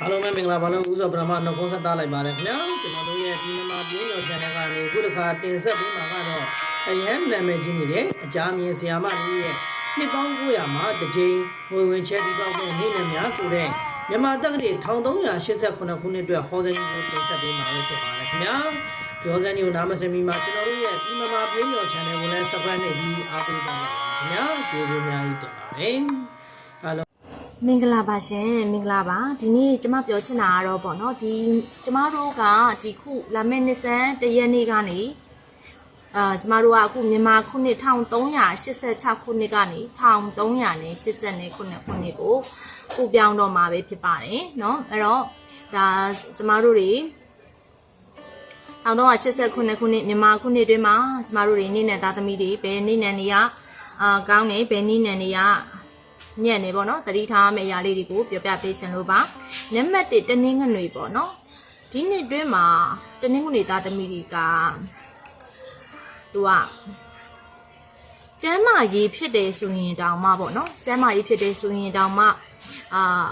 အားလုံးပဲမင်္ဂလာပါလို့ဥစ္စာပရမနှုတ်ခွန်းဆက်သားလိုက်ပါတယ်ခင်ဗျာကျွန်တော်တို့ရဲ့ဒီမှာပြင်းရော channel ကနေခုတစ်ခါတင်ဆက်ပေးမှာကတော့အရန်နာမည်ကြီးနေတဲ့အကြမြင်ဆရာမကြီးရဲ့နှစ်ပေါင်း900မှာတစ်ကြိမ်ငွေဝင်ချက်တီပေါက်တဲ့နေ့နဲ့များဆိုတဲ့မြန်မာတက္ကသိုလ်1388ခုနှစ်အတွက်ဟောစင်းကြီးကိုတင်ဆက်ပေးမှာဖြစ်ပါတယ်ခင်ဗျာပြောစင်းကြီးကိုနားမစင်မီမှာကျွန်တော်တို့ရဲ့ဒီမှာပြင်းရော channel ကိုလည်း subscribe နဲ့ပြီးအားပေးပါမယ်ခင်ဗျာကျေးဇူးများကြီးတင်ပါတယ်အားလုံး မင်္ဂလာပါရှင်မင်္ဂလာပါဒီနေ့ကျမပြောချင်တာကတော့ပေါ့နော်ဒီကျမတို့ကဒီခုလာမယ့်နှစ်ဆန်းတရက်နေ့ကနေအာကျမတို့ကအခုမြန်မာခုနှစ်1386ခုနှစ်ကနေ1380ခုနှစ်ခုနှစ်ကိုဥပြောင်းတော့မှာပဲဖြစ်ပါတယ်เนาะအဲ့တော့ဒါကျမတို့တွေ1380ခုနှစ်ခုနှစ်မြန်မာခုနှစ်တွင်းမှာကျမတို့တွေနေ့နဲ့သားသမီးတွေဘယ်နေ့နဲ့နေရအာကောင်းနေဘယ်နေ့နဲ့နေရ ညံ့နေပေါ့နော်တတိထားမယ့်အရာလေးတွေကိုပြောပြပေးချင်လို့ပါနံပါတ်1တနင်္ဂနွေပေါ့နော်ဒီနှစ်တွင်းမှာတနင်္ဂနွေသားသမီးတွေကသူကကျမ်းမာရေးဖြစ်တယ်ဆိုရင်တောင်မှပေါ့နော်ကျမ်းမာရေးဖြစ်တယ်ဆိုရင်တောင်မှအာ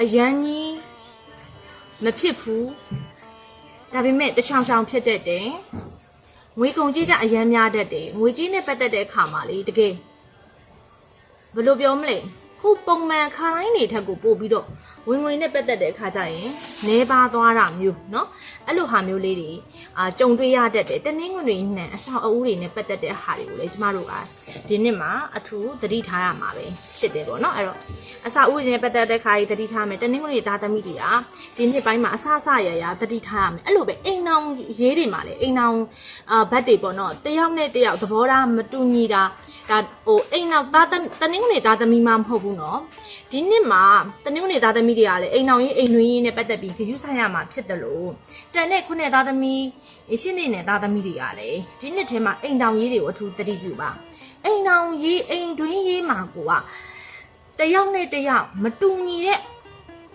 အရန်ကြီးမဖြစ်ဘူးဒါပေမဲ့တချောင်ချောင်ဖြစ်တတ်တယ်ငွေကုန်ကြီးကြအရန်များတတ်တယ်ငွေကြီးနဲ့ပတ်သက်တဲ့အခါမှာလေတကယ် ဘယ်လိုပြောမလဲခုပုံမှန်ခါတိုင်းနေထက်ကိုပို့ပြီးတော့ဝင်ဝင်နဲ့ပတ်သက်တဲ့အခါကျရင်နေပါသွားတာမျိုးเนาะအဲ့လိုဟာမျိုးလေးတွေအာကြုံတွေ့ရတတ်တယ်တနင်္ဂနွေနဲ့အဆောက်အဦတွေနဲ့ပတ်သက်တဲ့ဟာတွေကိုလေကျမတို့ကဒီနှစ်မှာအထူးသတိထားရမှာပဲဖြစ်တယ်ပေါ့เนาะအဲ့တော့အဆောက်အဦတွေနဲ့ပတ်သက်တဲ့ခါကြီးသတိထားမယ်တနင်္ဂနွေသားသမီးတွေကဒီနှစ်ပိုင်းမှာအဆအဆရရသတိထားရမယ်အဲ့လိုပဲအိမ်နောင်ရေးတွေမှာလေအိမ်နောင်အာဘတ်တွေပေါ့เนาะတယောက်နဲ့တယောက်သဘောထားမတူညီတာ ဒါဟိုအိမ်နောက်သားတနင်္ဂနွေသားသမီးမှမဟုတ်ဘူးနော်ဒီနှစ်မှာတနင်္ဂနွေသားသမီးတွေကလည်းအိမ်နောက်ရင်းအိမ်နှွေးရင်းနဲ့ပတ်သက်ပြီးဂရုဆိုင်ရမှာဖြစ်တယ်လို့ကြံတဲ့ခုနှစ်သားသမီးရှင်းနေတဲ့သားသမီးတွေကလည်းဒီနှစ်ထဲမှာအိမ်တောင်ရေးတွေကိုအထူးသတိပြုပါအိမ်တောင်ရေးအိမ်တွင်းရေးမှာကိုကတယောက်နဲ့တယောက်မတူညီတဲ့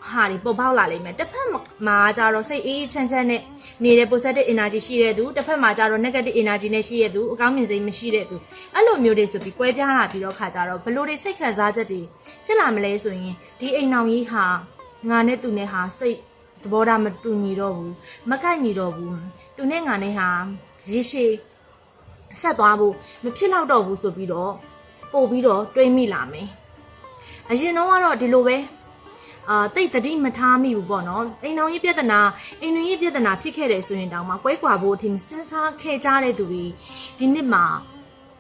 ဟာတွေပေါ်ပေါက်လာလိမ့်မယ်တစ်ဖက်မှာကြတော့စိတ်အေးအေးချမ်းချမ်းနဲ့နေတဲ့ positive energy ရှိတဲ့သူတစ်ဖက်မှာကြတော့ negative energy နဲ့ရှိတဲ့သူအကောင်းမြင်စိတ်မရှိတဲ့သူအဲ့လိုမျိုးတွေဆိုပြီးကွဲပြားလာပြီးတော့ခါကြတော့ဘလို့တွေစိတ်ခံစားချက်တွေဖြစ်လာမလဲဆိုရင်ဒီအိမ်အောင်ကြီးဟာငါနဲ့သူနဲ့ဟာစိတ်သဘောထားမတူညီတော့ဘူးမကိုက်ညီတော့ဘူးသူနဲ့ငါနဲ့ဟာရေရှည်ဆက်သွားဖို့မဖြစ်တော့တော့ဘူးဆိုပြီးတော့ပို့ပြီးတော့တွေးမိလာမယ်အရင်တော့ကတော့ဒီလိုပဲ အာတိတ်တတိမထားမိဘူးပေါ့နော်အိမ်တော်ကြီးပြဿနာအိမ်တွင်ကြီးပြဿနာဖြစ်ခဲ့တယ်ဆိုရင်တောင်မှကွဲကွာဖို့အထင်စဉ်းစားခဲ့ကြတဲ့သူတွေဒီနှစ်မှာ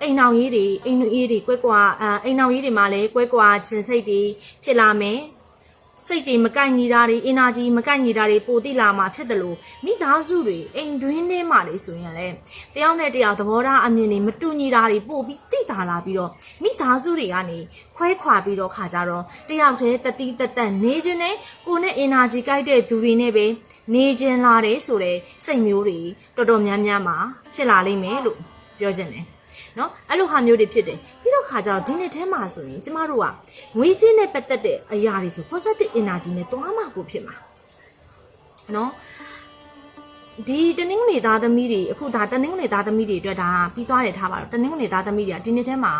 အိမ်တော်ကြီးတွေအိမ်တွင်ကြီးတွေကွဲကွာအာအိမ်တော်ကြီးတွေမှာလည်းကွဲကွာခြင်းစိတ်တွေဖြစ်လာမယ် စိတ်တွေမကိုက်ညီတာတွေ energy မကိုက်ညီတာတွေပိုတိလာမှာဖြစ်တယ်လို့မိသားစုတွေအိမ်တွင်းထဲမှာလေဆိုရင်လည်းတယောက်နဲ့တယောက်သဘောထားအမြင်တွေမတူညီတာတွေပို့ပြီးတိတာလာပြီးတော့မိသားစုတွေကနေခွဲခွာပြီးတော့ခါကြတော့တယောက်တည်းတတိတတန်နေခြင်းနဲ့ကိုယ်နဲ့ energy ကိုက်တဲ့သူတွေနဲ့ပဲနေခြင်းလာတယ်ဆိုတဲ့စိတ်မျိုးတွေတော်တော်များများမှာဖြစ်လာလိမ့်မယ်လို့ပြောချင်တယ် နော်အဲ့လိုဟာမျိုးတွေဖြစ်တယ်ပြီးတော့ခါကြတော့ဒီနှစ်ထဲမှာဆိုရင်ကျမတို့ကငွေချင်းနဲ့ပတ်သက်တဲ့အရာတွေဆို positive energy နဲ့တွားမှာကိုဖြစ်မှာနော်ဒီတနင်္ဂနွေသားသမီးတွေအခုဒါတနင်္ဂနွေသားသမီးတွေအတွက်ဒါပြီးသွားတယ်ထားပါတော့တနင်္ဂနွေသားသမီးတွေကဒီနှစ်ထဲမှာ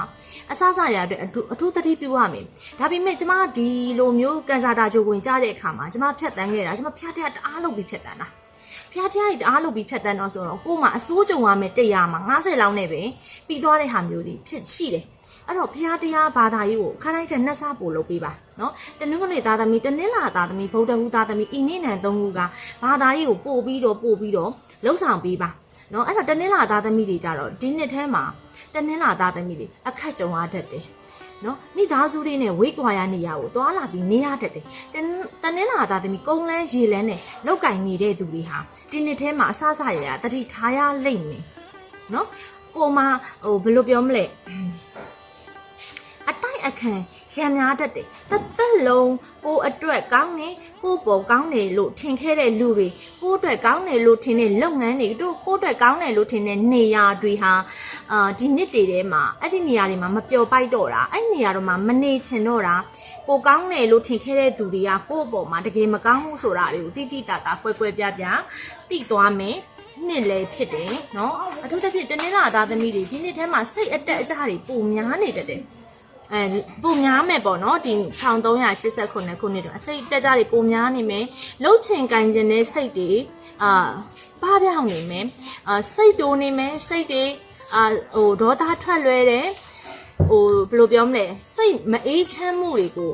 အဆအဆရအတွက်အထူးအထူးသတိပြုရမယ်ဒါပေမဲ့ကျမဒီလိုမျိုးကန်ဆာတာဂျိုဝင်ကြတဲ့အခါမှာကျမဖြတ်တန်းခဲ့တာကျမဖျားတဲ့တအားလုပ်ပြီးဖြတ်တန်းတာ ဖျားတဲ့တအားလုပ်ပြီးဖြတ်တန်းတော့ဆိုတော့ကို့မှာအစိုးကြုံရမယ်100မှာ90လောက်နဲ့ပဲပြီးသွားတဲ့ဟာမျိုးတွေဖြစ်ရှိတယ်အဲ့တော့ဘုရားတရားဘာသာရေးကိုခါတိုင်းတဲ့နှက်စားပို့လုပ်ပေးပါနော်တနင်္ဂနွေသားသမီးတနင်္လာသားသမီးဗုဒ္ဓဟူသားသမီးဤနေ့နံသုံးခုကဘာသာရေးကိုပို့ပြီးတော့ပို့ပြီးတော့လှုပ်ဆောင်ပေးပါနော်အဲ့တော့တနင်္လာသားသမီးတွေကြတော့ဒီနှစ်ထဲမှာတနင်္လာသားသမီးတွေအခက်ကြုံရတတ်တယ် နော်မိသားစုတွေနဲ့ဝိတ်ကွာရနေရကိုသွားလာပြီးနေရတတ်တယ်တနတနင်္လာသားသမီးကုန်းလန်းရေလန်းနဲ့လောက်ကင်နေတဲ့သူတွေဟာဒီနှစ်ထဲမှာအဆအဆရရတတိထားရလိမ့်မယ်နော်ကိုမဟိုဘယ်လိုပြောမလဲ အတိုက်အခန့်ရံများတတ်တယ်တသက်လုံးကိုအတွက်ကောင်းနေကိုပေါ်ကောင်းနေလို့ထင်ခဲ့တဲ့လူတွေကိုအတွက်ကောင်းနေလို့ထင်တဲ့လုပ်ငန်းတွေတို့ကိုအတွက်ကောင်းတယ်လို့ထင်တဲ့နေရာတွေဟာအာဒီနှစ်တွေထဲမှာအဲ့ဒီနေရာတွေမှာမပျော်ပိုက်တော့တာအဲ့ဒီနေရာတွေမှာမနေချင်တော့တာကိုကောင်းတယ်လို့ထင်ခဲ့တဲ့သူတွေကကိုယ့်အပေါ်မှာတကယ်မကောင်းဘူးဆိုတာတွေကိုတိတိတတ်တာကွဲကွဲပြားပြားသိသွားမယ် နှစ်လည်းဖြစ်တယ်เนาะအထူးသဖြင့်တနင်္လာသားသမီးတွေဒီနှစ်ထဲမှာစိတ်အတက်အကျတွေပုံများနေတတ်တယ် အဲပုံများမယ်ပေါ့နော်ဒီ1389ခုနှစ်တော့အစိတ်တက်ကြတွေပုံများနေမယ်လှုပ်ချင်ကန်ခြင်းတဲ့စိတ်တွေအာပါပြောင်းနေမယ်အာစိတ်တိုးနေမယ်စိတ်တွေအာဟိုဒေါသထွက်လွဲတယ်ဟိုဘယ်လိုပြောမလဲစိတ်မအေးချမ်းမှုတွေကို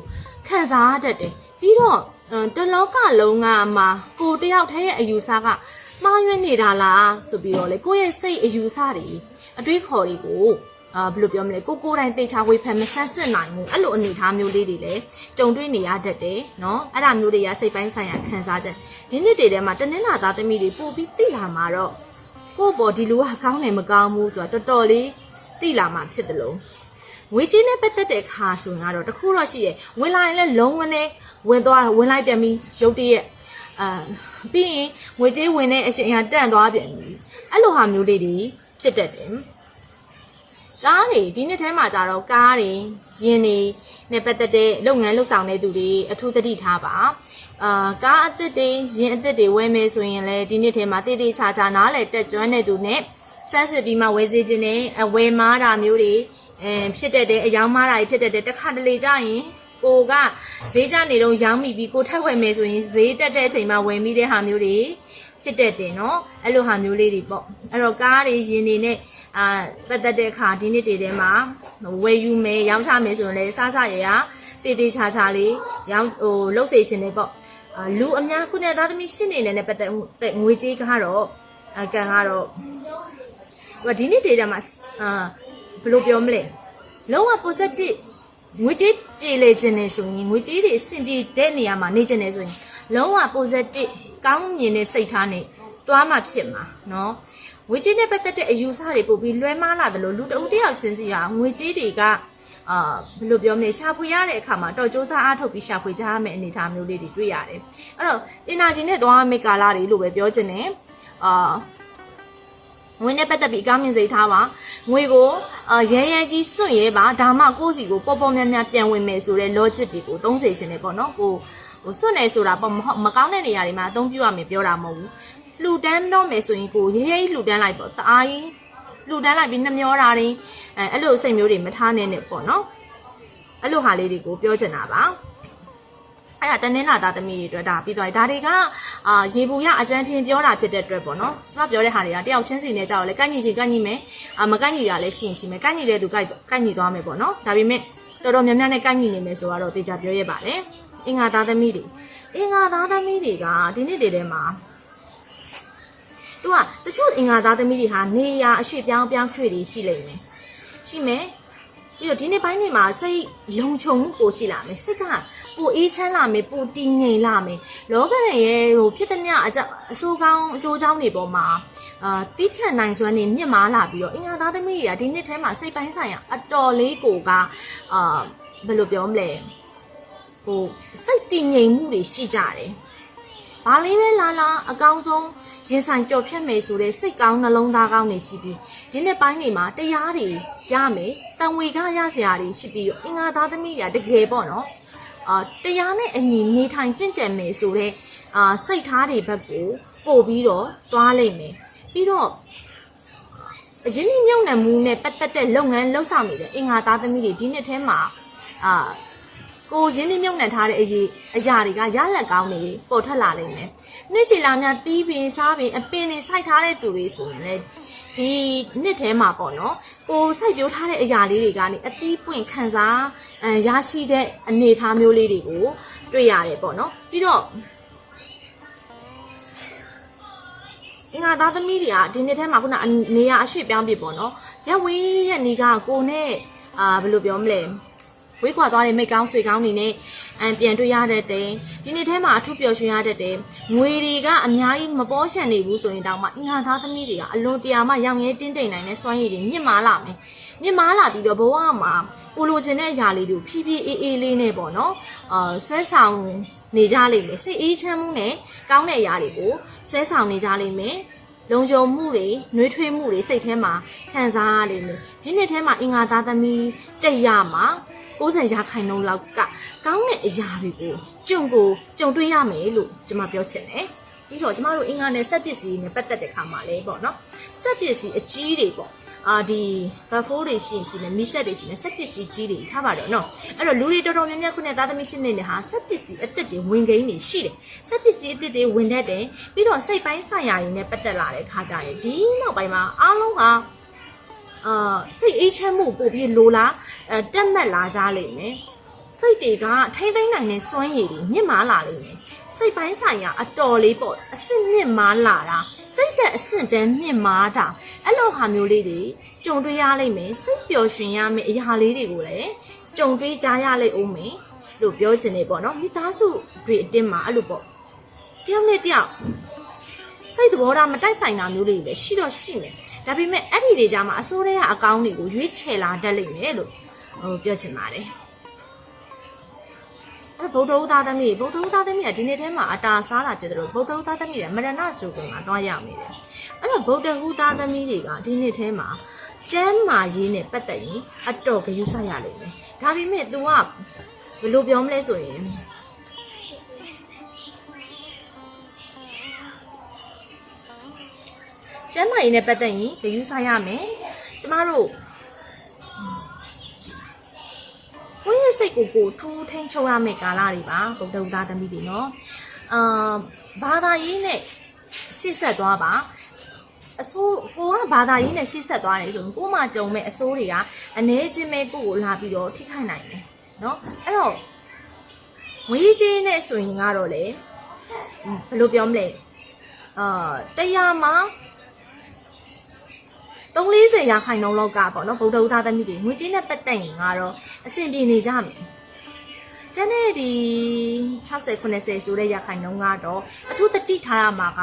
ခံစားတတ်တယ်ပြီးတော့အတလောကလုံးကမှကိုတယောက်တည်းရဲ့အယူဆကမှားယွင်းနေတာလားဆိုပြီးတော့လေကိုယ့်ရဲ့စိတ်အယူဆတွေအတွေးခေါ်တွေကို အာဘယ်လိုပြောမလဲကိုကိုတိုင်းတေချာဝေဖန်မဆန်းစစ်နိုင်ဘူးအဲ့လိုအနေအထားမျိုးလေးတွေလည်းကြုံတွေ့နေရတတ်တယ်နော်အဲ့ဒါမျိုးတွေကစိတ်ပိုင်းဆိုင်ရာခံစားချက်ဒီနှစ်တွေထဲမှာတနင်္လာသားသမီးတွေပို့ပြီးသိလာမှာတော့ကို့ပေါ်ဒီလိုကကောင်းတယ်မကောင်းဘူးဆိုတာတော်တော်လေးသိလာမှာဖြစ်တယ်လို့ငွေကြေးနဲ့ပတ်သက်တဲ့အခါဆိုရင်တော့တခုတော့ရှိတယ်ဝင်လာရင်လည်းလုံးဝနဲ့ဝင်သွားဝင်လိုက်ပြန်ပြီးရုတ်တရက်အာပြီးရင်ငွေကြေးဝင်တဲ့အချိန်ကတန့်သွားပြန်ပြီအဲ့လိုဟာမျိုးလေးတွေဖြစ်တတ်တယ် ကားတွေဒီနှစ်ထဲမှာကြတော့ကားတွေယင်းတွေနဲ့ပတ်သက်တဲ့လုပ်ငန်းလုပ်ဆောင်တဲ့သူတွေအထူးသတိထားပါအာကားအသစ်တွေယင်းအသစ်တွေဝယ်မယ်ဆိုရင်လည်းဒီနှစ်ထဲမှာတည်တည်ချာချာနားလည်တက်ကျွမ်းတဲ့သူနဲ့စမ်းစစ်ပြီးမှဝယ်စေခြင်းနဲ့အဝယ်မားတာမျိုးတွေအဲဖြစ်တတ်တဲ့အယောင်မားတာတွေဖြစ်တတ်တဲ့တစ်ခါတလေကြရင်ကိုကဈေးကြနေတော့ရောင်းမိပြီးကိုထက်ဝယ်မယ်ဆိုရင်ဈေးတက်တဲ့အချိန်မှာဝယ်မိတဲ့ဟာမျိုးတွေ ဖြစ်တတ်တယ်နော်အဲ့လိုဟာမျိုးလေးတွေပေါ့အဲ့တော့ကားတွေယင်းတွေနဲ့အာပတ်သက်တဲ့အခါဒီနှစ်တည်းထဲမှာဝယ်ယူမယ်ရောင်းချမယ်ဆိုရင်လည်းစားစားရရတည်တည်ချာချာလေးရောင်းဟိုလှုပ်စေခြင်းတွေပေါ့အာလူအများခုနဲ့သားသမီးရှင်းနေတယ်နဲ့ပတ်သက်တဲ့ငွေကြေးကတော့အကန်ကတော့ဟိုဒီနှစ်တည်းထဲမှာအာဘယ်လိုပြောမလဲလုံးဝ positive ငွေကြေးပြေလေခြင်းနေဆိုရင်ငွေကြေးတွေအဆင်ပြေတဲ့နေရာမှာနေခြင်းနေဆိုရင်လုံးဝ positive ကောင်းမြင်တဲ့စိတ်ထားနဲ့သွားမှဖြစ်မှာနော်ငွေကြေးနဲ့ပတ်သက်တဲ့အယူအဆတွေပို့ပြီးလွဲမှားလာတယ်လို့လူတအုပ်တယောက်ချင်းစီကငွေကြေးတွေကအာဘယ်လိုပြောမလဲရှာဖွေရတဲ့အခါမှာတော့စ조사အားထုတ်ပြီးရှာဖွေကြရမယ့်အနေအထားမျိုးလေးတွေတွေ့ရတယ်။အဲ့တော့တင်နာချင်းနဲ့သွားမယ့်ကာလတွေလို့ပဲပြောချင်တယ်။အာငွေနဲ့ပတ်သက်ပြီးအကောင်းမြင်စိတ်ထားပါငွေကိုရဲရဲကြီးစွန့်ရဲပါဒါမှကိုယ့်စီကိုပေါ်ပေါ်များများပြန်ဝင်မယ်ဆိုတဲ့ logic တွေကိုသုံးစေခြင်းနဲ့ပေါ့နော်ကို ဟိုစွန့်နေဆိုတာပေါ့မဟုတ်မကောင်းတဲ့နေရာတွေမှာအသုံးပြုရမယ်ပြောတာမဟုတ်ဘူးလှူဒန်းတော့မယ်ဆိုရင်ကိုရဲရဲကြီးလှူဒန်းလိုက်ပေါ့တအားကြီးလှူဒန်းလိုက်ပြီးနှမျောတာတွေအဲအဲ့လိုစိတ်မျိုးတွေမထားနဲ့နဲ့ပေါ့နော်အဲ့လိုဟာလေးတွေကိုပြောချင်တာပါအဲ့ဒါတနင်္လာသားသမီးတွေအတွက်ဒါပြီးသွားပြီဒါတွေကအာရေဘူးရအကျန်းဖြင်းပြောတာဖြစ်တဲ့အတွက်ပေါ့နော်ကျမပြောတဲ့ဟာတွေကတယောက်ချင်းစီနဲ့ကြောက်လဲကန့်ညီချင်းကန့်ညီမယ်အာမကန့်ညီတာလည်းရှိရင်ရှိမယ်ကန့်ညီတဲ့သူကကန့်ညီသွားမယ်ပေါ့နော်ဒါပေမဲ့တော်တော်များများနဲ့ကန့်ညီနေမယ်ဆိုတော့တေချာပြောရပါတယ် အင်္ဂါသားသမီးတွေအင်္ဂါသားသမီးတွေကဒီနေ့တည်းထဲမှာသူကတချို့အင်္ဂါသားသမီးတွေဟာနေရာအရွှေ့ပြောင်းပြောင်းရွှေ့တွေရှိလိမ့်မယ်ရှိမယ်ပြီးတော့ဒီနေ့ပိုင်းနေမှာစိတ်လုံခြုံမှုပိုရှိလာမယ်စိတ်ကပိုအေးချမ်းလာမယ်ပိုတည်ငြိမ်လာမယ်လောကရဲ့ဟိုဖြစ်သမျှအကြအဆိုးကောင်းအကျိုးကြောင်းတွေပေါ်မှာအာတိခတ်နိုင်စွမ်းနေမြင့်မားလာပြီးတော့အင်္ဂါသားသမီးတွေကဒီနှစ်ထဲမှာစိတ်ပိုင်းဆိုင်ရာအတော်လေးကိုကအာဘယ်လိုပြောမလဲ ဟိုစိတ်တည်ငြိမ်မှုတွေရှိကြတယ်။ဘာလေးပဲလာလာအကောင်းဆုံးရင်ဆိုင်ကြော်ဖြတ်မယ်ဆိုတဲ့စိတ်ကောင်းနှလုံးသားကောင်းတွေရှိပြီးဒီနေ့ပိုင်းတွေမှာတရားတွေရမယ်။တန်ဝေကရစရာတွေရှိပြီးတော့အင်္ဂါသားသမီးတွေကတကယ်ပေါ့နော်။အာတရားနဲ့အညီနေထိုင်ကြင့်ကြံမယ်ဆိုတဲ့အာစိတ်ထားတွေဘက်ကိုပို့ပြီးတော့သွားလိုက်မယ်။ပြီးတော့အရင်မြုံနှံမှုနဲ့ပတ်သက်တဲ့လုပ်ငန်းလှုပ်ဆောင်နေတဲ့အင်္ဂါသားသမီးတွေဒီနှစ်ထဲမှာအာ ကိုရင်းနှီးမြုပ်နှံထားတဲ့အရေးအရာတွေကရလက်ကောင်းတွေပေါ်ထွက်လာနိုင်မယ်။နှစ်ရှည်လာများတီးပင်စားပင်အပင်တွေစိုက်ထားတဲ့သူတွေဆိုရင်လည်းဒီနှစ်ထဲမှာပေါ့နော်။ကိုစိုက်ပျိုးထားတဲ့အရာလေးတွေကနေအသီးပွင့်ခံစားအရရှိတဲ့အနေအထားမျိုးလေးတွေကိုတွေ့ရတယ်ပေါ့နော်။ပြီးတော့အင်္ဂါသားသမီးတွေကဒီနှစ်ထဲမှာခုနအနေရအရွှေ့ပြောင်းပြီပေါ့နော်။ရက်ဝေးရဲ့နေကကိုနဲ့အာဘယ်လိုပြောမလဲ။ ဝေးခွာသွားတဲ့မိတ်ကောင်းဆွေကောင်းတွေနဲ့အန်ပြန်တွေ့ရတဲ့တဲ့ဒီနေ့ထဲမှာအထူးပျော်ရွှင်ရတဲ့တဲ့ငွေတွေကအများကြီးမပေါ်ရှံနေဘူးဆိုရင်တောင်မှအင်္ဂါသားသမီးတွေကအလွန်တရာမှရောင်ရဲတင်းတိမ်နိုင်တဲ့စွမ်းရည်တွေမြင့်မားလာမယ်မြင့်မားလာပြီးတော့ဘဝမှာကိုလိုချင်တဲ့အရာလေးတွေဖြည်းဖြည်းအေးအေးလေးနဲ့ပေါ့နော်အာဆွဲဆောင်နေကြလိမ့်မယ်စိတ်အေးချမ်းမှုနဲ့ကောင်းတဲ့အရာတွေကိုဆွဲဆောင်နေကြလိမ့်မယ်လုံခြုံမှုတွေနှွေးထွေးမှုတွေစိတ်ထဲမှာခံစားရလိမ့်မယ်ဒီနှစ်ထဲမှာအင်္ဂါသားသမီးတက်ရမှာ 90ရာခိုင်နှုန်းလောက်ကကောင်းတဲ့အရာတွေကိုကြုံကိုကြုံတွေ့ရမယ်လို့ကျွန်မပြောချင်တယ်ပြီးတော့ကျမတို့အင်္ဂါနဲ့စက်ပစ္စည်းနဲ့ပတ်သက်တဲ့ခါမှာလဲပေါ့နော်စက်ပစ္စည်းအကြီးတွေပေါ့အာဒီဘတ်ဖိုးတွေရှိရင်ရှိမယ်မီဆက်တွေရှိမယ်ဆက်ပစ္စည်းကြီးတွေထားပါတော့နော်အဲ့တော့လူတွေတော်တော်များများခုနဲ့သားသမီးရှင်းနေဟာဆက်ပစ္စည်းအစ်စ်တွေဝင်ကိန်းတွေရှိတယ်ဆက်ပစ္စည်းအစ်စ်တွေဝင်တတ်တယ်ပြီးတော့စိတ်ပိုင်းဆိုင်ရာတွေနဲ့ပတ်သက်လာတဲ့ခါကြရင်ဒီနောက်ပိုင်းမှာအားလုံးကအာစိတ်အေးချမ်းမှုပို့ပြီးလိုလား အဲတက်မှတ်လာကြလိမ့်မယ်စိတ်တွေကထိမ့်သိမ့်နိုင်တဲ့စွမ်းရည်တွေမြင့်မားလာလိမ့်မယ်စိတ်ပိုင်းဆိုင်ရာအတော်လေးပေါ့အစစ်မြင့်မားလာတာစိတ်သက်အဆင့်တန်းမြင့်မားတာအဲ့လိုဟာမျိုးလေးတွေကြုံတွေ့ရလိမ့်မယ်စိတ်ပျော်ရွှင်ရမယ့်အရာလေးတွေကိုလည်းကြုံတွေ့ကြရလိမ့်ဦးမယ်လို့ပြောချင်နေပေါ့နော်မိသားစုတွေအတင်းမှာအဲ့လိုပေါ့တယောက်နဲ့တယောက် စိတ်သဘောထားမတိုက်ဆိုင်တာမျိုးလေးတွေလည်းရှိတော့ရှိမယ်ဒါပေမဲ့အဲ့ဒီတွေကြားမှာအစိုးရအကောင်းတွေကိုရွေးချယ်လာတတ်လိမ့်မယ်လို့ဟိုပြောချင်ပါတယ်အဲ့ဗုဒ္ဓဥသားသမီးဗုဒ္ဓဥသားသမီးကဒီနေ့ထဲမှာအတာစားတာဖြစ်တယ်လို့ဗုဒ္ဓဥသားသမီးကမရဏဂျိုကုန်ကတွားရမယ်အဲ့တော့ဗုဒ္ဓဟူသားသမီးတွေကဒီနေ့ထဲမှာကျမ်းမာရေးနဲ့ပတ်သက်ရင်အတော်ဂရုစိုက်ရလိမ့်မယ်ဒါပေမဲ့ तू ကဘယ်လိုပြောမလဲဆိုရင် ကျမ်းမာရေးနဲ့ပတ်သက်ရင်ဂရုစိုက်ရမယ်ကျမတို့ကိုယ့်ရဲ့စိတ်ကိုကိုယ်ထူးထိန်ချုပ်ရမယ့်ကာလတွေပါဗုဒ္ဓဥသားသမီးတွေနော်အာဘာသာရေးနဲ့ရှေ့ဆက်သွားပါအဆိုးကိုကဘာသာရေးနဲ့ရှေ့ဆက်သွားတယ်ဆိုရင်ကို့မှာကြုံမဲ့အဆိုးတွေကအနေချင်းမဲ့ကို့ကိုလာပြီးတော့ထိခိုက်နိုင်တယ်နော်အဲ့တော့ငွေကြီးနဲ့ဆိုရင်ကတော့လေဘယ်လိုပြောမလဲအာတရားမှာ 340ရာခိုင်နှုန်းလောက်ကပေါ့နော်ဗုဒ္ဓဥသားသမီးတွေငွေကြေးနဲ့ပတ်သက်ရင်ကတော့အဆင်ပြေနေကြမယ်။ကျန်တဲ့ဒီ60 90ဆိုတဲ့ရာခိုင်နှုန်းကတော့အထူးတတိထားရမှာက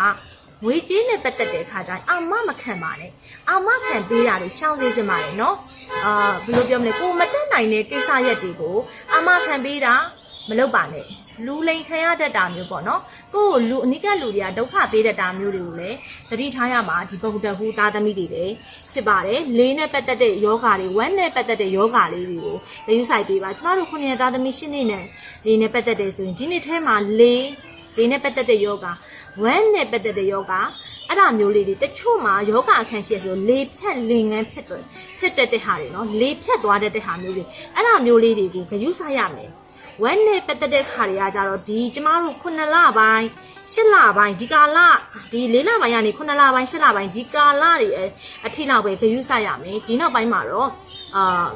ငွေကြေးနဲ့ပတ်သက်တဲ့အခါကျရင်အာမမခံပါနဲ့။အာမခံပေးတာတွေရှောင်စေချင်ပါတယ်နော်။အာဘယ်လိုပြောမလဲကိုမတက်နိုင်တဲ့ကိစ္စရက်တွေကိုအာမခံပေးတာမလုပ်ပါနဲ့။ လူလိန်ခံရတတ်တာမျိုးပေါ့နော်ကိုယ့်ကိုလူအနိကလူတွေကဒုက္ခပေးတတ်တာမျိုးတွေကိုလည်းသတိထားရမှာဒီဗုဒ္ဓဟူသားသမီးတွေလည်းဖြစ်ပါတယ်လေးနဲ့ပတ်သက်တဲ့ယောဂါတွေဝမ်းနဲ့ပတ်သက်တဲ့ယောဂါလေးတွေကိုလေယူဆိုင်ပေးပါကျမတို့ခုနှစ်သားသမီးရှင်းနေနဲ့လေးနဲ့ပတ်သက်တဲ့ဆိုရင်ဒီနေ့ထဲမှာလေး လေးနဲ့ပတ်သက်တဲ့ယောဂါဝမ်းနဲ့ပတ်သက်တဲ့ယောဂါအဲ့ဒါမျိုးလေးတွေတချို့မှာယောဂအခန့်ရှိရဆိုလေဖြတ်လင်ငန်းဖြစ်တယ်ဖြစ်တတ်တဲ့ဟာတွေနော်လေဖြတ်သွားတတ်တဲ့ဟာမျိုးတွေအဲ့ဒါမျိုးလေးတွေကိုဂရုစိုက်ရမယ်ဝမ်းနဲ့ပတ်သက်တဲ့ခါတွေကကြတော့ဒီကျမတို့9လပိုင်း10လပိုင်းဒီကာလဒီ4လပိုင်းကနေ9လပိုင်း10လပိုင်းဒီကာလတွေအထိလောက်ပဲဂရုစိုက်ရမယ်ဒီနောက်ပိုင်းမှာတော့အာ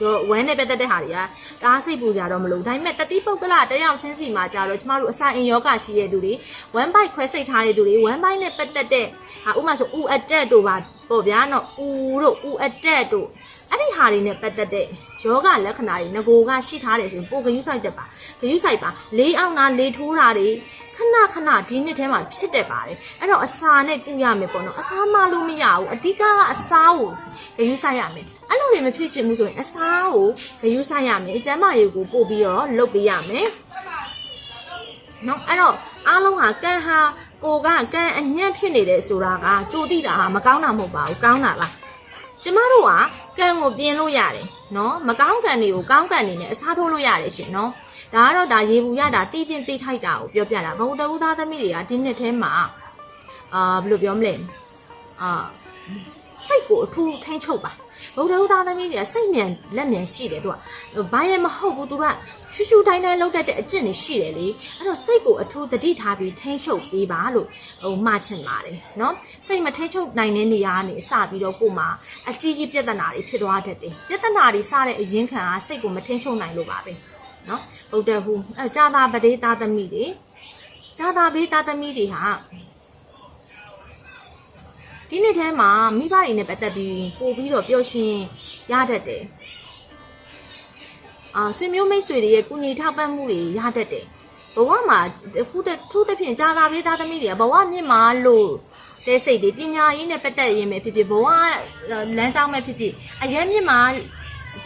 တော့ဝမ်းနဲ့ပတ်သက်တဲ့ဟာတွေကတအားစိတ်ပူကြတော့မလို့ဒါပေမဲ့တတိပုဂ္ဂလတယောက်ချင်းစီမှာကြတော့ကျမတို့အစာအင်ယောဂရှိတဲ့သူတွေဝမ်းပိုက်ခွဲစိတ်ထားတဲ့သူတွေဝမ်းပိုက်နဲ့ပတ်သက်တဲ့ဟာဥပမာဆိုဥအတက်တို့ပါပေါ့ဗျာနော်ဥတို့ဥအတက်တို့ အဲ့ဒီဟာတွေနဲ့ပတ်သက်တဲ့ယောဂလက္ခဏာတွေငကိုကရှိထားတယ်ဆိုရင်ပိုဂယုစိုက်တတ်ပါဂယုစိုက်ပါလေးအောင်သားလေးထိုးတာတွေခဏခဏဒီနှစ်ထဲမှာဖြစ်တတ်ပါတယ်အဲ့တော့အစာနဲ့ကုရမယ်ပေါ့နော်အစာမလို့မရဘူးအဓိကကအစာကိုဂယုစိုက်ရမယ်အဲ့လိုတွေမဖြစ်ချင်ဘူးဆိုရင်အစာကိုဂယုစိုက်ရမယ်အကျမ်းမာရေးကိုပို့ပြီးတော့လုပ်ပေးရမယ်နော်အဲ့တော့အားလုံးဟာကံဟာကိုကကံအညံ့ဖြစ်နေတယ်ဆိုတာကကြိုတိတာဟာမကောင်းတာမဟုတ်ပါဘူးကောင်းတာပါ ကျမတို့ကကံကိုပြင်လို့ရတယ်နော်မကောင်းကံတွေကိုကောင်းကံတွေနဲ့အစားထိုးလို့ရတယ်ရှင်နော်ဒါကတော့ဒါရေဘူးရတာတီးတင်တီးထိုက်တာကိုပြောပြတာဘုံတဦးသားသမီးတွေကဒီနှစ်ထဲမှာအာဘယ်လိုပြောမလဲအာစိတ်ကိုအထူးထိန်းချုပ်ပါဗုဒ္ဓဦးသားသမီးတွေကစိတ်မြန်လက်မြန်ရှိတယ်သူကဘာရဲမဟုတ်ဘူးသူက ရှူရှူတိုင်းတိုင်းလောက်တတ်တဲ့အကျင့်တွေရှိတယ်လေအဲ့တော့စိတ်ကိုအထူးတတိထားပြီးထိန်းချုပ်ပေးပါလို့ဟိုမှားချင်ပါတယ်เนาะစိတ်မထိန်းချုပ်နိုင်တဲ့နေရာကနေစပြီးတော့ကို့မှာအကြီးကြီးပြဿနာတွေဖြစ်သွားတတ်တယ်ပြဿနာတွေစတဲ့အရင်ခံကစိတ်ကိုမထိန်းချုပ်နိုင်လို့ပါပဲเนาะဗုဒ္ဓဟူအဲကြာသာပဒေသားသမီးတွေကြာသာဘေးသားသမီးတွေဟာဒီနေ့ထဲမှာမိဘတွေနဲ့ပတ်သက်ပြီးပို့ပြီးတော့ပျော်ရွှင်ရတတ်တယ် အာဆွေမျိုးမိတ်ဆွေတွေရဲ့ကုညီထောက်ပံ့မှုတွေရတတ်တယ်ဘဝမှာခုတထူးသဖြင့်ကြာသာဘေးသားသမီးတွေကဘဝမြင့်မာလို့တဲ့စိတ်တွေပညာရေးနဲ့ပတ်သက်ရင်ပဲဖြစ်ဖြစ်ဘဝလမ်းကြောင်းပဲဖြစ်ဖြစ်အရင်မြင့်မာ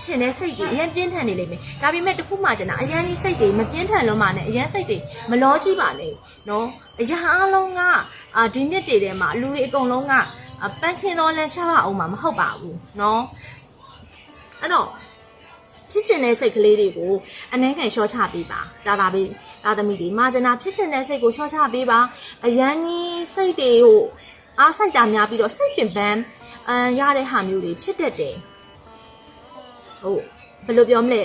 ချင်တဲ့စိတ်တွေအရင်ပြင်းထန်နေလိမ့်မယ်ဒါပေမဲ့တခုမှကျန်တာအရင်ကြီးစိတ်တွေမပြင်းထန်လုံးမှနဲ့အရင်စိတ်တွေမလောကြီးပါနဲ့နော်အရာအလုံးကအာဒီနှစ်တည်းထဲမှာလူတွေအကုန်လုံးကပန်းခင်းတော့လဲရှားပါအောင်မှာမဟုတ်ပါဘူးနော်အဲ့တော့ ဖြစ်ချင်တဲ့စိတ်ကလေးတွေကိုအနှဲခံလျှော့ချပေးပါကြာတာပေးသားသမီးတွေမာဂျနာဖြစ်ချင်တဲ့စိတ်ကိုလျှော့ချပေးပါအရန်ကြီးစိတ်တွေကိုအားစိုက်တာများပြီးတော့စိတ်ပင်ပန်းအမ်ရတဲ့ဟာမျိုးတွေဖြစ်တတ်တယ်ဟုတ်ဘယ်လိုပြောမလဲ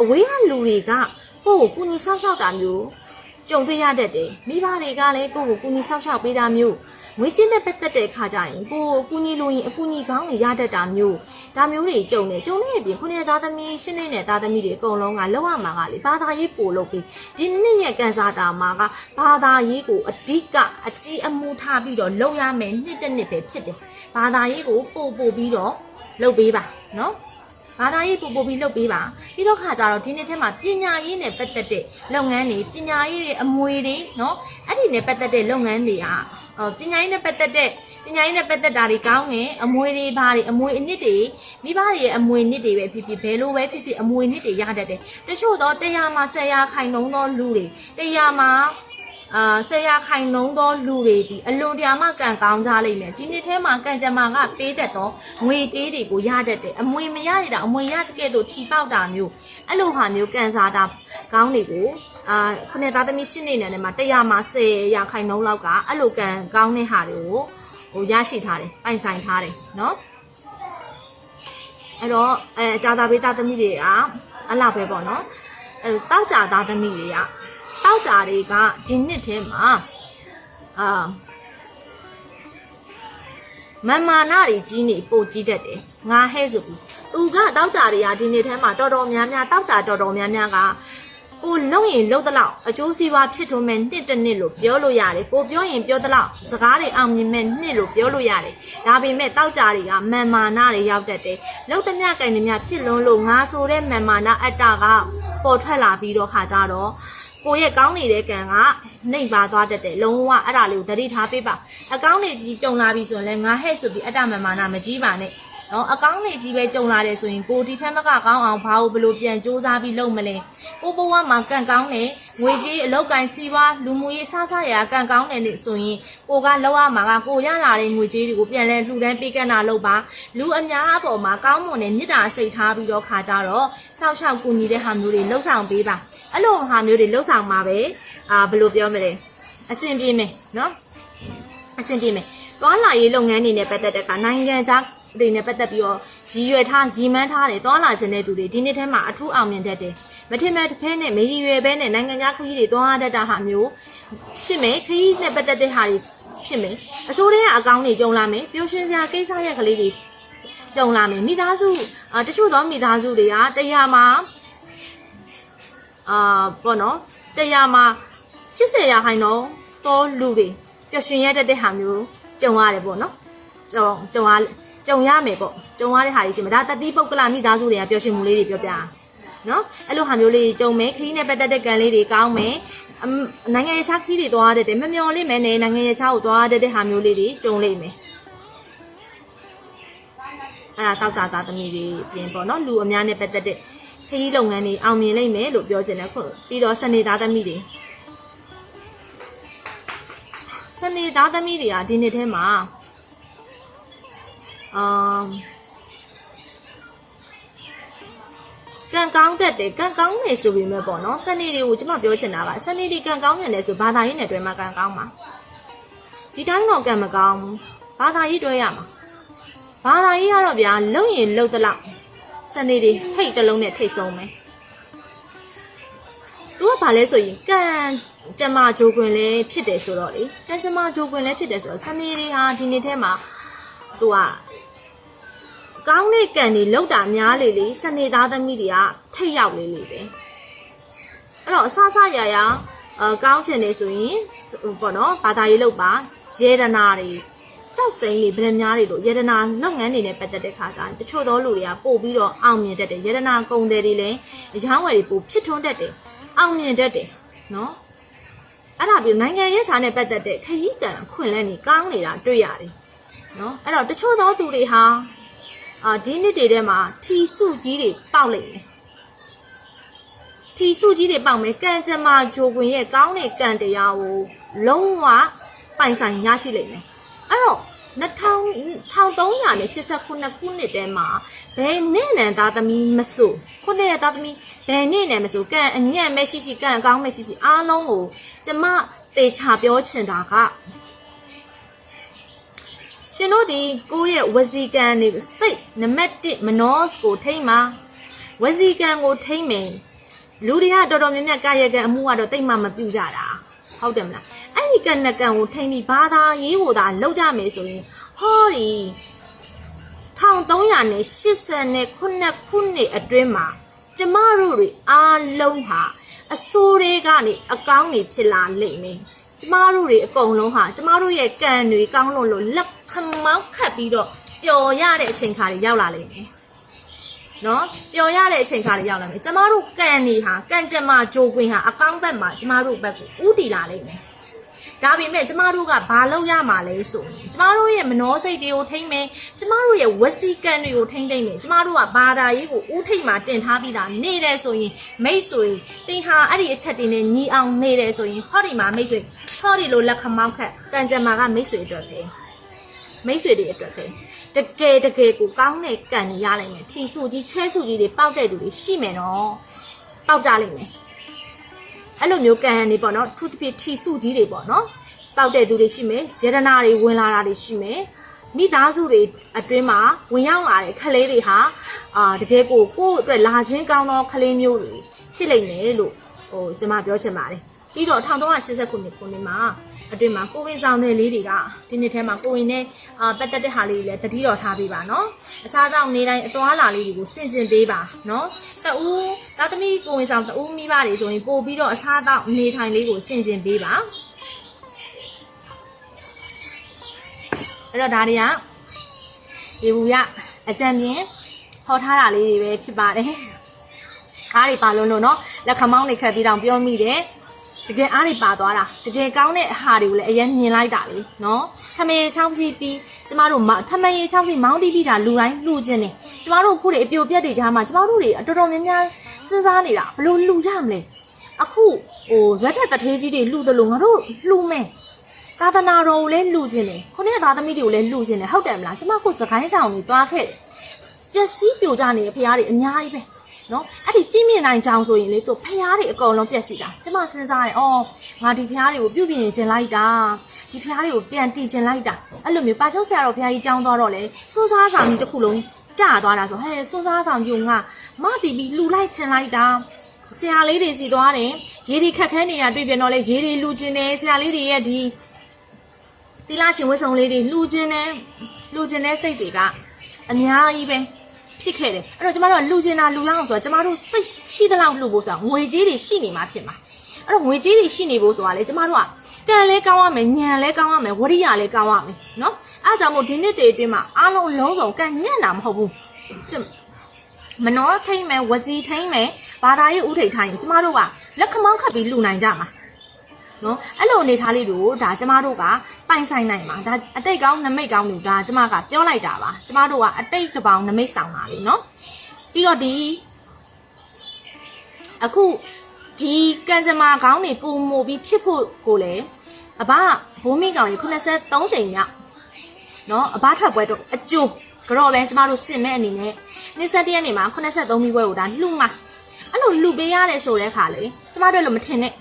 အဝေးကလူတွေကကိုယ့်ကိုကူညီဆောက်ရှောက်တာမျိုးကြုံတွေ့ရတတ်တယ်မိဘတွေကလည်းကိုယ့်ကိုကူညီဆောက်ရှောက်ပေးတာမျိုး ငွေချင်းနဲ့ပတ်သက်တဲ့ခါကျရင်ကိုယ့်ကိုကူညီလို့ရင်အကူညီကောင်းတွေရတတ်တာမျိုးဒါမျိုးတွေကြုံတယ်ကြုံတဲ့အပြင်ခုနှစ်သားသမီးရှင်းနေတဲ့သားသမီးတွေအကုန်လုံးကလောက်ရမှာကလေဘာသာရေးပို့လို့ပြီးဒီနှစ်ရဲ့ကန်စာတာမှာကဘာသာရေးကိုအဓိကအကြီးအမူထားပြီးတော့လောက်ရမယ်နှစ်တစ်နှစ်ပဲဖြစ်တယ်ဘာသာရေးကိုပို့ပို့ပြီးတော့လုပ်ပေးပါနော် ဘာသာရေးပို့ပို့ပြီးလုပ်ပေးပါပြီးတော့ခါကြတော့ဒီနေ့ထဲမှာပညာရေးနဲ့ပတ်သက်တဲ့လုပ်ငန်းတွေပညာရေးတွေအမွေတွေเนาะအဲ့ဒီနဲ့ပတ်သက်တဲ့လုပ်ငန်းတွေကအော် ပညာရေးနဲ့ပတ်သက်တဲ့ပညာရေးနဲ့ပတ်သက်တာတွေကောင်းငင်အမွေတွေဘာတွေအမွေအနှစ်တွေမိဘတွေရဲ့အမွေအနှစ်တွေပဲဖြစ်ဖြစ်ဘယ်လိုပဲဖြစ်ဖြစ်အမွေအနှစ်တွေရတတ်တယ်တချို့တော့တရားမှာဆရာခိုင်နှုံသောလူတွေတရားမှာအာဆရာခိုင်နှုံသောလူတွေဒီအလွန်တရာမှကံကောင်းကြလိမ့်မယ်ဒီနေ့ထဲမှာကံကြမ္မာကပေးတတ်သောငွေကြေးတွေကိုရတတ်တယ်အမွေမရရတာအမွေရတဲ့ကဲ့သို့ထီပေါက်တာမျိုးအဲ့လိုဟာမျိုးကန်စားတာကောင်းတွေကို အာခုနှစ်သားသမီးရှင်းနေတယ်မှာတရားမှာ10ရာခိုင်နှုန်းလောက်ကအဲ့လိုကံကောင်းတဲ့ဟာတွေကိုဟိုရရှိထားတယ်ပိုင်ဆိုင်ထားတယ်เนาะအဲ့တော့အဲအကြာသားပေးသားသမီးတွေကအလောက်ပဲပေါ့နော်အဲတောက်ကြသားသမီးတွေကတောက်ကြတွေကဒီနှစ်ထဲမှာအာမန်မာနာတွေကြီးနေပိုကြီးတတ်တယ်ငါဟဲဆိုပြီးသူကတောက်ကြတွေကဒီနှစ်ထဲမှာတော်တော်များများတောက်ကြတော်တော်များများက ကိုလုံရင်လုံသလောက်အကျိုးစီးပွားဖြစ်ထွန်းမဲ့နှစ်တစ်နှစ်လို့ပြောလို့ရတယ်ကိုပြောရင်ပြောသလောက်စကားတွေအောင်မြင်မဲ့နှစ်လို့ပြောလို့ရတယ်ဒါပေမဲ့တောက်ကြတွေကမန်မာနာတွေရောက်တတ်တယ်လုံသမျှကင်သမျှဖြစ်လွန်းလို့ငါဆိုတဲ့မန်မာနာအတ္တကပေါ်ထွက်လာပြီးတော့ခါကြတော့ကိုရဲ့ကောင်းနေတဲ့ကံကနှိမ်ပါသွားတတ်တယ်လုံးဝအဲ့ဒါလေးကိုသတိထားပေးပါအကောင်းနေကြီးကြုံလာပြီဆိုရင်လည်းငါဟဲ့ဆိုပြီးအတ္တမန်မာနာမကြီးပါနဲ့ နော်အကောင်းနေကြီးပဲကြုံလာတယ်ဆိုရင်ကိုဒီထက်မကကောင်းအောင်ဘာလို့ဘလို့ပြန်စူးစမ်းပြီးလုပ်မလဲကိုဘဝမှာကံကောင်းနေငွေကြီးအလောက်ကန်စီးပွားလူမှုရေးဆဆရာကံကောင်းနေလို့ဆိုရင်ကိုကလောက်ရမှာကကိုရလာတဲ့ငွေကြီးတွေကိုပြန်လဲလှူဒန်းပေးကမ်းတာလုပ်ပါလူအများအပေါ်မှာကောင်းမွန်တဲ့မေတ္တာစိတ်ထားပြီးတော့ခါကြတော့စောက်ရှောက်ကူညီတဲ့ဟာမျိုးတွေလှုပ်ဆောင်ပေးပါအဲ့လိုဟာမျိုးတွေလှုပ်ဆောင်မှာပဲအာဘယ်လိုပြောမလဲအဆင်ပြေမယ်နော်အဆင်ပြေမယ်သွားလာရေးလုပ်ငန်းတွေနဲ့ပတ်သက်တဲ့ကနိုင်ငံခြား တွေနဲ့ပတ်သက်ပြီးတော့ရည်ရွယ်ထားရည်မှန်းထားတယ်သွားလာခြင်းတဲ့သူတွေဒီနေ့ထဲမှာအထူးအောင်မြင်တတ်တယ်မထင်မဲ့တစ်ဖက်နဲ့မရည်ရွယ်ဘဲနဲ့နိုင်ငံခြားခရီးတွေသွားတတ်တာဟာမျိုးဖြစ်မယ်ခရီးနဲ့ပတ်သက်တဲ့ဟာတွေဖြစ်မယ်အစိုးရကအကောင်းတွေကြုံလာမယ်ပျော်ရွှင်စရာကိစ္စရက်ကလေးတွေကြုံလာမယ်မိသားစုအာတချို့သောမိသားစုတွေကတရားမှာအာပေါ့နော်တရားမှာ80ရာခိုင်နှုန်းသောလူတွေပျော်ရွှင်ရတတ်တဲ့ဟာမျိုးကြုံရတယ်ပေါ့နော်ကြုံကြုံရ ကြုံရမယ်ပေါ့ကြုံရတဲ့ဟာတွေရှိမှာဒါတတိပုဂ္ဂလမိသားစုတွေကပျော်ရွှင်မှုလေးတွေပြောပြနော်အဲ့လိုဟာမျိုးလေးကြုံမယ်ခရီးနဲ့ပတ်သက်တဲ့ကံလေးတွေကောင်းမယ်အမ်နိုင်ငံရေးချခီးတွေသွားတတ်တယ်မမျော်လိမ့်မယ်နဲ့နိုင်ငံရေးချကိုသွားတတ်တဲ့ဟာမျိုးလေးတွေကြုံလိမ့်မယ်အဲ့ဒါတောက်ကြသားသမီးတွေပြင်ပေါ့နော်လူအများနဲ့ပတ်သက်တဲ့ခရီးလုပ်ငန်းတွေအောင်မြင်လိမ့်မယ်လို့ပြောချင်တယ်ခုပြီးတော့စနေသားသမီးတွေစနေသားသမီးတွေကဒီနှစ်ထဲမှာ အမ်ကံကောင်းတတ်တယ်ကံကောင်းနေဆိုပေမဲ့ပေါ့နော်စနေတွေကိုကျွန်မပြောချင်တာကစနေတွေကံကောင်းနေတယ်ဆိုဘာသာရေးနဲ့တွဲမှာကံကောင်းမှာဒီတိုင်းတော့ကံမကောင်းဘူးဘာသာရေးတွဲရမှာဘာသာရေးကတော့ဗျာလုံရင်လုံတလောက်စနေတွေဟိတ်တစ်လုံးနဲ့ထိတ်ဆုံးမယ်သူကဘာလဲဆိုရင်ကံကြမ္မာဂျိုခွင်လည်းဖြစ်တယ်ဆိုတော့လေကံကြမ္မာဂျိုခွင်လည်းဖြစ်တယ်ဆိုတော့စနေတွေဟာဒီနေ့ထဲမှာသူက ကောင်းတဲ့ကံတွေလောက်တာများလေလေစနေသားသမီးတွေကထိတ်ရောက်လေလေပဲအဲ့တော့အဆအဆရရအကောင်းချင်နေဆိုရင်ဟိုပေါ့နော်ဘာသာရေးလောက်ပါရေဒနာတွေကြောက်စိမ့်တွေဗရမများတွေလို့ရေဒနာလုပ်ငန်းတွေနဲ့ပတ်သက်တဲ့ခါကျရင်တချို့သောလူတွေကပို့ပြီးတော့အောင်မြင်တတ်တယ်ရေဒနာကုံတယ်တွေလည်းအရောင်းဝယ်တွေပို့ဖြစ်ထွန်းတတ်တယ်အောင်မြင်တတ်တယ်နော်အဲ့ဒါပြီးနိုင်ငံရေးခြားနဲ့ပတ်သက်တဲ့ခရီးကံခွင့်လန်းနေကောင်းနေတာတွေ့ရတယ်နော်အဲ့တော့တချို့သောသူတွေဟာ အာဒီနှစ်တွေထဲမှာထီစုကြီးတွေပေါက်လိမ့်မယ်ထီစုကြီးတွေပေါက်မယ်ကံကြမ္မာဂျိုခွင်ရဲ့ကောင်းတဲ့ကံတရားကိုလုံးဝပိုင်ဆိုင်ရရှိလိမ့်မယ်အဲ့တော့2389ခုနှစ်တဲမှာဘယ်နဲ့နံသားသမီးမဆိုခုနှစ်ရဲ့သားသမီးဘယ်နဲ့နံမဆိုကံအညံ့မဲ့ရှိရှိကံအကောင်းမဲ့ရှိရှိအားလုံးကိုကျမတေချာပြောချင်တာက ရှင်တို့ဒီကိုယ့်ရဲ့ဝစီကံနေစိတ်နံပါတ်1မနောစကိုထိမ့်မှာဝစီကံကိုထိမ့်မယ်လူတွေကတော်တော်များများကာယကံအမှုကတော့တိတ်မှမပြုတ်ကြတာဟုတ်တယ်မလားအဲ့ဒီကံနဲ့ကံကိုထိမ့်ပြီးဘာသာရေးကိုသာလောက်ကြမယ်ဆိုရင်ဟောဒီ1389ခုနှစ်အတွင်းမှာကျမတို့တွေအားလုံးဟာအစိုးတွေကနေအကောင်းတွေဖြစ်လာလိမ့်မယ်ကျမတို့တွေအကုန်လုံးဟာကျမတို့ရဲ့ကံတွေကောင်းလို့လို့လက် ခမောင်းခတ်ပြီးတော့ပျော်ရတဲ့အချိန်ခါတွေရောက်လာလိမ့်မယ်နော်ပျော်ရတဲ့အချိန်ခါတွေရောက်လာမယ်ကျမတို့ကံတွေဟာကံကြမ္မာကြိုးကွင်းဟာအကောင်းဘက်မှာကျမတို့ဘက်ကိုဥတည်လာလိမ့်မယ်ဒါပေမဲ့ကျမတို့ကဘာလုပ်ရမှာလဲဆိုရင်ကျမတို့ရဲ့မနှောစိတ်တွေကိုထိမ့်မယ်ကျမတို့ရဲ့ဝစီကံတွေကိုထိမ့်သိမ့်မယ်ကျမတို့ကဘာသာရေးကိုဥထိတ်မှာတင်ထားပြီးသားနေတယ်ဆိုရင်မိတ်ဆွေတင်ဟာအဲ့ဒီအချက်တွေနဲ့ညီအောင်နေတယ်ဆိုရင်ဟောဒီမှာမိတ်ဆွေဟောဒီလိုလက်ခမောက်ခတ်ကံကြမ္မာကမိတ်ဆွေအတွက်ပဲ မိတ်ဆွေတွေအတွက်ပဲတကယ်တကယ်ကိုကောင်းတဲ့ကံတွေရလိုက်မယ်ထီစုကြီးချဲစုကြီးတွေပေါက်တဲ့သူတွေရှိမယ်နော်ပေါက်ကြလိမ့်မယ်အဲ့လိုမျိုးကံနေပေါ့နော်ထူးထူးထီစုကြီးတွေပေါ့နော်တောက်တဲ့သူတွေရှိမယ်ယရနာတွေဝင်လာတာတွေရှိမယ်မိသားစုတွေအတွင်းမှာဝင်ရောက်လာတဲ့ခလေးတွေဟာအာတကယ်ကိုကိုယ့်အတွက်လာခြင်းကောင်းသောခလေးမျိုးတွေဖြစ်လိမ့်မယ်လို့ဟိုကျွန်မပြောချင်ပါတယ်ပြီးတော့1380ခုနှစ်ခုနှစ်မှာ အတွင်းမှာကိုဝင်ဆောင်တဲ့လေးတွေကဒီနှစ်ထဲမှာကိုဝင်နဲ့အာပတ်သက်တဲ့ဟာလေးတွေလည်းတတိတော်ထားပေးပါနော်အစားအသောက်နေတိုင်းအသွားလာလေးတွေကိုစင်ကျင်ပေးပါနော်တူသားသမီးကိုဝင်ဆောင်တူမိဘတွေဆိုရင်ပို့ပြီးတော့အစားအသောက်နေထိုင်လေးကိုစင်ကျင်ပေးပါအဲ့တော့ဒါတွေကဒီဘူးရအကြံပြင်းဟောထားတာလေးတွေပဲဖြစ်ပါတယ်အားတွေပါလုံးလို့နော်လက်ခမောင်းတွေခတ်ပြီးတော့ပြောမိတယ် တကယ်အားတွေပါသွားတာတကယ်ကောင်းတဲ့အဟာတွေကိုလည်းအရင်မြင်လိုက်တာလေနော်ထမရေချောင်းစီပြီးကျမတို့မထမရေချောင်းစီမောင်းတီးပြီးတာလူတိုင်းလူချင်းနေကျမတို့ခုတွေအပြိုပြက်တွေကြားမှာကျမတို့တွေအတော်တော်များများစဉ်းစားနေတာဘလို့လူရမလဲအခုဟိုရွက်ထက်တထေးကြီးတွေလူတယ်လို့ငါတို့လူမယ်သာသနာတော်ကိုလည်းလူချင်းတယ်ခုနှစ်သားသမီးတွေကိုလည်းလူချင်းတယ်ဟုတ်တယ်မလားကျမခုစကိုင်းချောင်းကြီးတွားခဲ့တယ်ပျက်စီးပြိုကျနေတဲ့ဖရားတွေအများကြီးပဲ နော်အဲ့ဒီကြီးမြင့်နိုင်ချောင်းဆိုရင်လေသူဖရားတွေအကုန်လုံးပျက်စီးတာကျမစဉ်းစားတယ်အော်ငါဒီဖရားတွေကိုပြုတ်ပြင်ကျင်လိုက်တာဒီဖရားတွေကိုပြန်တီကျင်လိုက်တာအဲ့လိုမျိုးပါချုပ်ဆရာတော်ဖရားကြီးကြောင်းသွားတော့လေစိုးစားဆောင်ကြီးတစ်ခုလုံးကျသွားတာဆိုဟဲ့စိုးစားဆောင်ပြုံကမတီပြီးလှူလိုက်ချင်လိုက်တာဆရာလေးတွေစီသွားတယ်ရေဒီခက်ခဲနေတာတွေ့ပြန်တော့လေရေဒီလူချင်းတယ်ဆရာလေးတွေရဲ့ဒီသီလရှင်ဝတ်ဆောင်လေးတွေလှူခြင်းနဲ့လှူခြင်းတဲ့စိတ်တွေကအများကြီးပဲ ဖြစ်ခဲ့တယ်အဲ့တော့ကျမတို့ကလှူခြင်းတာလှူရအောင်ဆိုတော့ကျမတို့စိတ်ရှိသလောက်လှူဖို့ဆိုတော့ငွေကြေးတွေရှိနေမှဖြစ်မှာအဲ့တော့ငွေကြေးတွေရှိနေဖို့ဆိုတာလေကျမတို့ကကံလဲကောင်းရမယ်ညံလဲကောင်းရမယ်ဝရိယလဲကောင်းရမယ်နော်အဲ့ဒါကြောင့်မို့ဒီနှစ်တွေအတွင်းမှာအားလုံးလုံးစုံကံညံ့တာမဟုတ်ဘူးမနောထိမ့်မယ်ဝစီထိမ့်မယ်ဘာသာရေးဥထိတ်ထိုင်းကျမတို့ကလက်ခမောင်းခတ်ပြီးလှူနိုင်ကြမှာ နော်အဲ့လိုအနေထားလေးတို့ဒါကျမတို့ကပိုင်ဆိုင်နိုင်မှာဒါအတိတ်ကောင်းနမိတ်ကောင်းတွေဒါကျမကပြောလိုက်တာပါကျမတို့ကအတိတ်တစ်ပေါင်းနမိတ်ဆောင်ပါလေနော်ပြီးတော့ဒီအခုဒီကံကြမ္မာကောင်းတွေပုံမူပြီးဖြစ်ဖို့ကိုလည်းအဘဘိုးမိကောင်ကြီး83ချိန်မြောက်နော်အဘထွက်ပွဲတော့အကျိုးကြော်လဲကျမတို့စစ်မဲ့အနေနဲ့21ရက်နေမှာ83မိပွဲကိုဒါလှူမှာအဲ့လိုလှူပေးရတယ်ဆိုတဲ့ခါလေကျမတို့လည်းမထင်နဲ့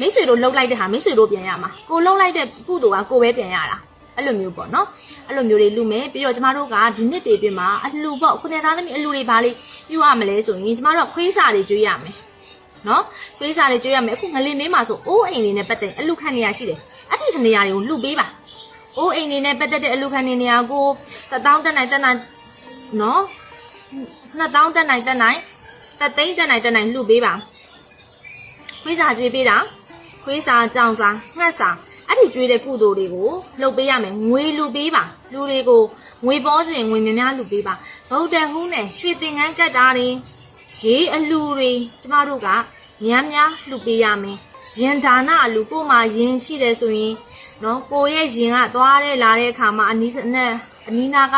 မိတ်ဆွေတို့လှုပ်လိုက်တဲ့ဟာမိတ်ဆွေတို့ပြန်ရမှာကိုလှုပ်လိုက်တဲ့ကုသိုလ်ကကိုပဲပြန်ရတာအဲ့လိုမျိုးပေါ့နော်အဲ့လိုမျိုးတွေလူမယ်ပြီးတော့ကျမတို့ကဒီနှစ်တွေအတွင်းမှာအလှူပေါ့ခုနှစ်သားသမီးအလှူတွေဘာလေးပြုရမလဲဆိုရင်ကျမတို့ကခွေးစာတွေကျွေးရမယ်နော်ခွေးစာတွေကျွေးရမယ်အခုငလင်မင်းမှာဆိုအိုးအိမ်တွေနဲ့ပတ်သက်အလှူခံနေရရှိတယ်အဲ့ဒီနေရာတွေကိုလှူပေးပါအိုးအိမ်တွေနဲ့ပတ်သက်တဲ့အလှူခံနေနေရာကို1000တက်နိုင်တက်နိုင်နော်2000တက်နိုင်တက်နိုင်တသိန်းတက်နိုင်တက်နိုင်လှူပေးပါခွေးစာကျွေးပေးတာ ခွေးစာကြောင်စာငှက်စာအဲ့ဒီကျွေးတဲ့ကုသိုလ်တွေကိုလှုပ်ပေးရမယ်ငွေလူပေးပါလူတွေကိုငွေပေါ်စဉ်ငွေများများလူပေးပါဗုဒ္ဓဟူးနဲ့ရွှေသင်္ကန်းကတ်တာတွေရေးအလူတွေကျမတို့ကများများလူပေးရမယ်ရင်ဒါနအလူကို့မှာရင်ရှိတယ်ဆိုရင်နော်ကိုရဲ့ရင်ကသွားတဲ့လာတဲ့အခါမှာအနီးနဲ့အနီးနာက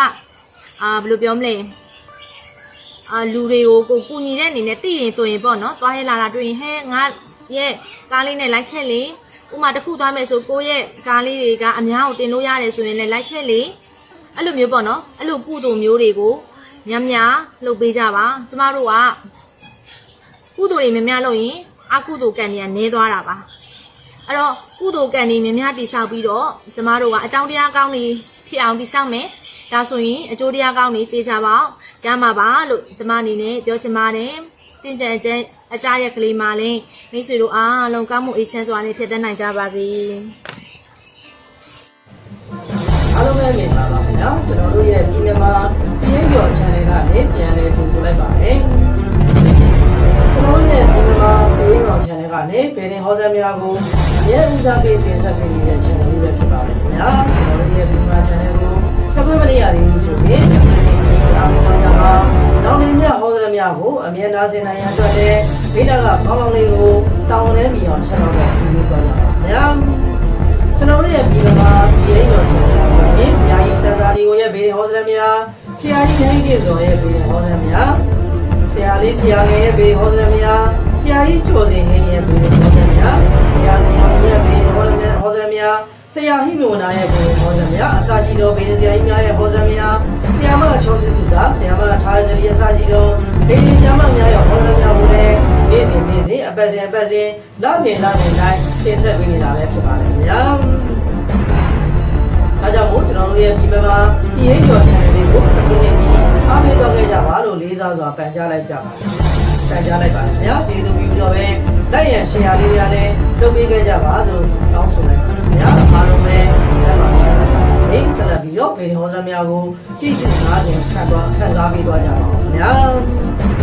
အာဘယ်လိုပြောမလဲအာလူတွေကိုကိုကူညီတဲ့အနေနဲ့တည်ရင်ဆိုရင်ပေါ့နော်သွားရလာတာတွေ့ရင်ဟဲငါ ရဲ့ကားလေးနဲ့လိုက်ခဲ့လေဥမာတစ်ခုသွားမယ်ဆိုကိုရဲ့ကားလေးတွေကအများကိုတင်လို့ရတယ်ဆိုရင်လည်းလိုက်ခဲ့လေအဲ့လိုမျိုးပေါ့နော်အဲ့လိုကုသိုလ်မျိုးတွေကိုများများလုပ်ပေးကြပါကျမတို့ကကုသိုလ်တွေများများလုပ်ရင်အကုသိုလ်ကံတွေကနည်းသွားတာပါအဲ့တော့ကုသိုလ်ကံတွေများများတည်ဆောက်ပြီးတော့ကျမတို့ကအကြောင်းတရားကောင်းတွေဖြစ်အောင်တိစောင့်မယ်ဒါဆိုရင်အကျိုးတရားကောင်းနေသိကြပါအောင်ရမှာပါလို့ကျမအနေနဲ့ပြောချင်ပါတယ် တင်ကြံကျဲအကြရဲ့ကလေးမလေးမိတ်ဆွေတို့အားလုံးကောင်းမှုအေးချမ်းစွာနဲ့ဖြစ်တတ်နိုင်ကြပါစေအားလုံးပဲမြင်ပါပါခင်ဗျာကျွန်တော်တို့ရဲ့ပြည်မြန်မာပြည်ကျော် channel ကနေပြန်လည်ကြိုဆိုလိုက်ပါတယ်ကျွန်တော်တို့ရဲ့ပြည်မြန်မာပြည်ကျော် channel ကနေပြည်ရင်ဟောစများကိုအမြဲဦးစားပေးတင်ဆက်ပေးနေတဲ့ channel လေးပဲဖြစ်ပါတယ်ခင်ဗျာကျွန်တော်တို့ရဲ့ပြည်မြန်မာ channel ကို subscribe မလုပ်ရသေးဘူးဆိုရင် subscribe အားပေးပါကြပါ နောက်နေ့မြဟောစများကိုအမြဲနားဆင်နိုင်ရန်အတွက်လည်းဗိဒ္ဓကကောင်းကောင်းလေးကိုတောင်းလဲမိအောင်ဆက်တော့ပြီးပြီးသွားကြပါခင်ဗျာကျွန်တော်တို့ရဲ့ပြည်တော်မှာပြည်ရင်တော်ရှင်ဆိုရင်ဆရာကြီးစံသာဒီကိုရဲ့ဘေးဟောစရမြာဆရာကြီးဟိန်းကြီးဆိုရဲ့ဘေးဟောစရမြာဆရာလေးဆရာငယ်ရဲ့ဘေးဟောစရမြာဆရာကြီးကျော်စင်ဟင်းရဲ့ဘေးဟောစရမြာဆရာစင်အောင်ရဲ့ဘေးဟောစရမြာဟောစရမြာဆရာဟိမဝနာရဲ့ဘေးဟောစရမြာအစာကြီးတော်ဘေးဆရာကြီးများရဲ့ဟောစရမြာ ဆရာမချောစစ်စုတာဆရာမထားကြရီအစာကြီးတော်ဘေးဆရာမများရဲ့ဟောစရမြာကိုလည်းနေ့စဉ်နေ့စဉ်အပတ်စဉ်အပတ်စဉ်လောက်စဉ်လောက်စဉ်တိုင်းတင်ဆက်ပေးနေတာလည်းဖြစ်ပါတယ်ခင်ဗျာဒါကြောင့်မို့ကျွန်တော်တို့ရဲ့ဒီမှာပြည်ရင်ကျော် channel လေးကိုစကူနေပြီးအားပေးတော့ခဲ့ကြပါလို့လေးစားစွာပန်ကြားလိုက်ကြပါတယ်။ပန်ကြားလိုက်ပါတယ်ခင်ဗျာကျေးဇူးပြုပြီးတော့ပဲလက်ရန် share လေးများလည်းလုပ်ပေးခဲ့ကြပါလို့တောင်းဆိုလိုက်ပါတယ်ခင်ဗျာ။အားလုံးပဲလက်ပါ share လို က်ပါဒီဆက်လက်ပြီးတော့ဗီဒီယိုဟောစများကိုကြည့်ရှုနားဆင်ခံသွားခံစားပေးသွားကြပါဦးခင်ဗျာ။